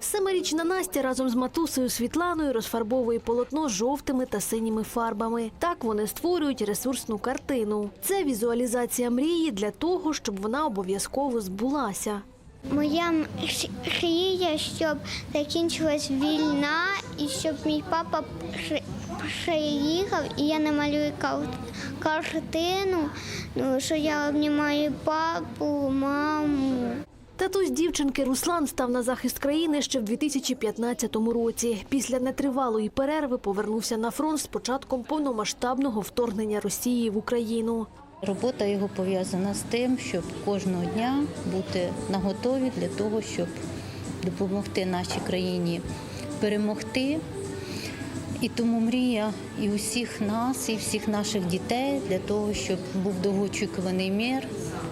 Семирічна Настя разом з матусею Світланою розфарбовує полотно жовтими та синіми фарбами. Так вони створюють ресурсну картину. Це візуалізація мрії для того, щоб вона обов'язково збулася. Моя мрія, щоб закінчилась війна і щоб мій папа приїхав і я намалюю кар- картину, ну, що я обнімаю папу, маму. Татусь дівчинки Руслан став на захист країни ще в 2015 році. Після нетривалої перерви повернувся на фронт з початком повномасштабного вторгнення Росії в Україну. Робота його пов'язана з тим, щоб кожного дня бути наготові для того, щоб допомогти нашій країні перемогти. І тому мрія і усіх нас, і всіх наших дітей для того, щоб був довгоочікуваний мир,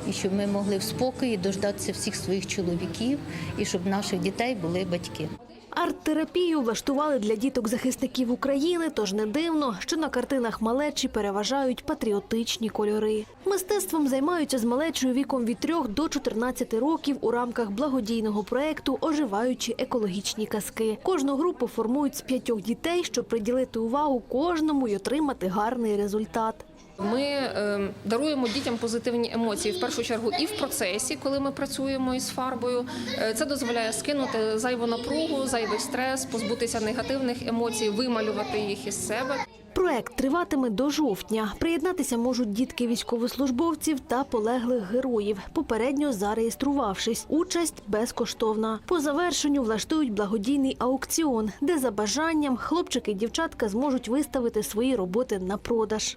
і щоб ми могли в спокої дождатися всіх своїх чоловіків, і щоб наших дітей були батьки. Арт-терапію влаштували для діток захисників України, тож не дивно, що на картинах малечі переважають патріотичні кольори. Мистецтвом займаються з малечою віком від 3 до 14 років у рамках благодійного проекту Оживаючі екологічні казки. Кожну групу формують з п'ятьох дітей, щоб приділити увагу кожному і отримати гарний результат. Ми е, даруємо дітям позитивні емоції в першу чергу і в процесі, коли ми працюємо із фарбою. Е, Це дозволяє скинути зайву напругу, зайвий стрес, позбутися негативних емоцій, вималювати їх із себе. Проект триватиме до жовтня. Приєднатися можуть дітки військовослужбовців та полеглих героїв, попередньо зареєструвавшись. Участь безкоштовна. По завершенню влаштують благодійний аукціон, де за бажанням хлопчики і дівчатка зможуть виставити свої роботи на продаж.